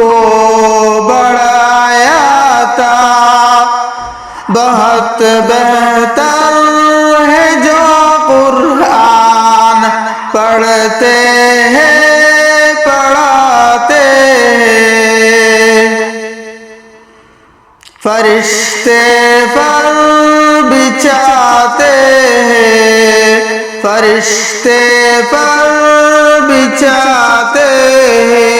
کو بڑھایا تھا۔ بہت بہتر ہے جو قرآن پڑھتے ہیں، پڑھاتے فرشتے پر بچاتے ہیں۔ فرشتے پر بچاتے ہیں۔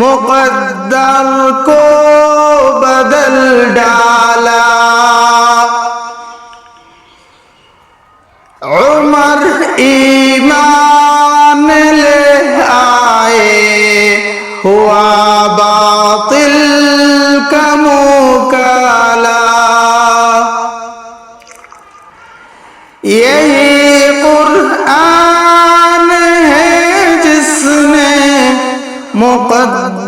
مقدر کو بدل ڈالا۔ عمر ایمان لے آئے، ہوا باطل کا مکالا۔ یہی قرآن ہے جس نے مقدر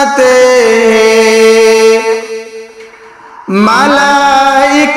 সাথে মালাইক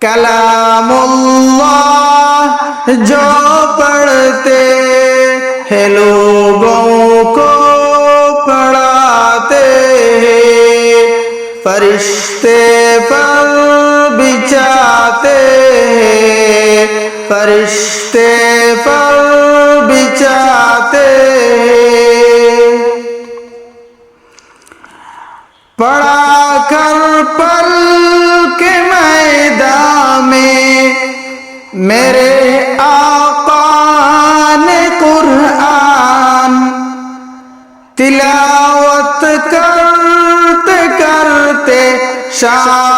کلام اللہ جو پڑھتے ہیں، لوگوں کو پڑھاتے ہیں۔ فرشتے پر بچاتے ہیں۔ فرشتے پر بچاتے ہیں۔ پڑا کر پل کے میدان میں میرے آقا نے قرآن تلاوت کرتے کرتے شام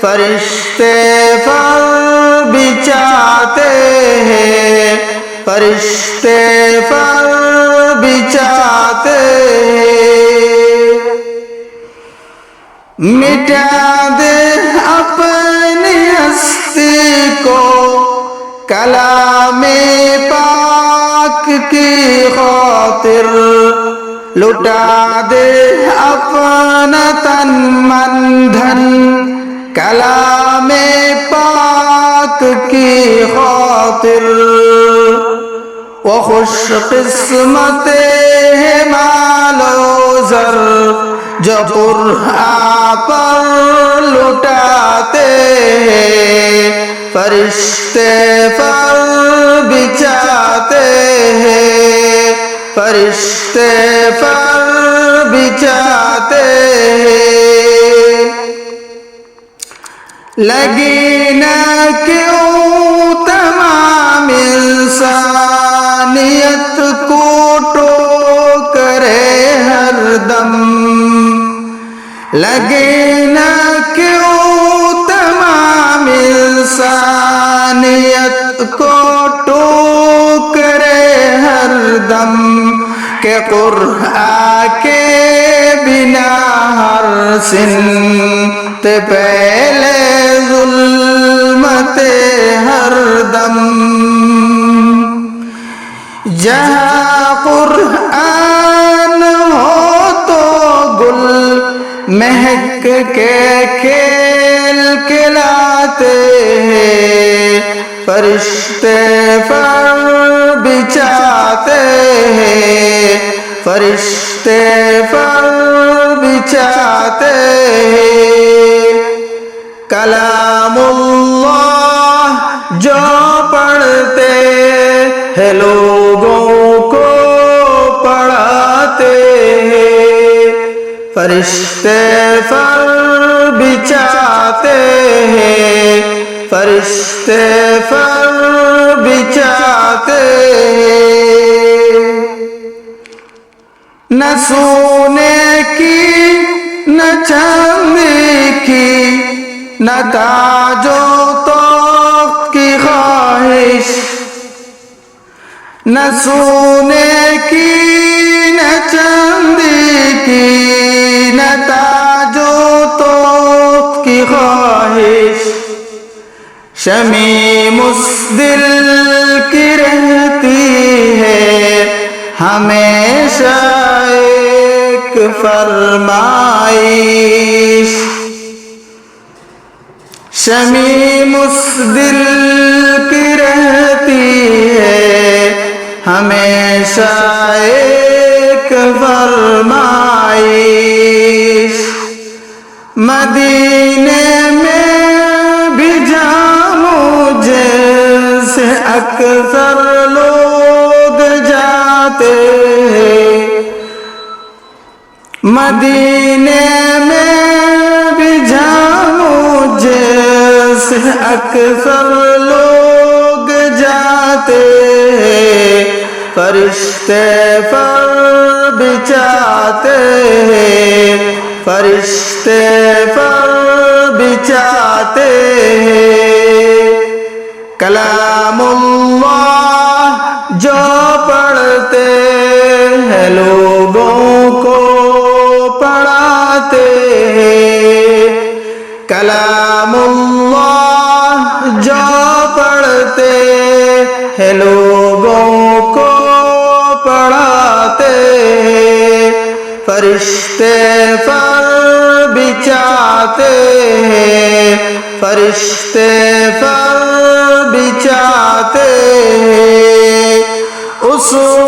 فرشتے پر بچاتے ہیں۔ فرشتے پر بچاتے ہیں۔ مٹا دے اپنی ہستی کو کلام پاک کی خاطر۔ لٹا دے اپنا تن من دھن۔ کلام پاک کی خاطر وہ خوش قسمت ہے مال و زر جو قرآن پر لٹاتے ہیں فرشتے پر بچاتے ہیں فرشتے پر بچاتے ہیں لگی نہ کیوں تمام انسانیت کو ٹو کرے ہر دم لگے نہ کیوں تمام انسانیت کو ٹو کرے ہر دم کہ قرآن کے بنا ہر سنت پہلے ظلمت ہر دم۔ جہاں قرآن ہو تو گل مہک کے کھیل کھلاتے ہیں، فرشتے پر بچاتے ہیں، فرشتے پر بچاتے ہیں۔ کلام اللہ جو پڑھتے ہیں، لوگوں کو پڑھاتے ہیں۔ فرشتے پر بچاتے ہیں، فرشتے پر نہ سونے کی، نہ چاندی کی، نہ تاجو تو کی خواہش۔ نہ سونے کی، نہ چاندی کی، نہ تاجو تو کی خواہش۔ شمی دل کی رہتی ہے، ہمیشہ ایک فرمائش۔ شمی دل کی رہتی ہے، ہمیشہ ایک فرمائش۔ مدینے میں بھی جامو جیسے اکثر لوگ جاتے ہیں۔ مدینے میں بھی جامو جیسے اکثر لوگ جاتے ہیں، فرشتے پر بچاتے ہیں۔ فرشتے پر بچاتے ہیں۔ کلام اللہ جو پڑھتے ہیں لوگوں کلام اللہ جو پڑھتے ہیں، لوگوں کو پڑھاتے فرشتے پر بچاتے ہیں، فرشتے پر بچاتے ہیں۔ اصول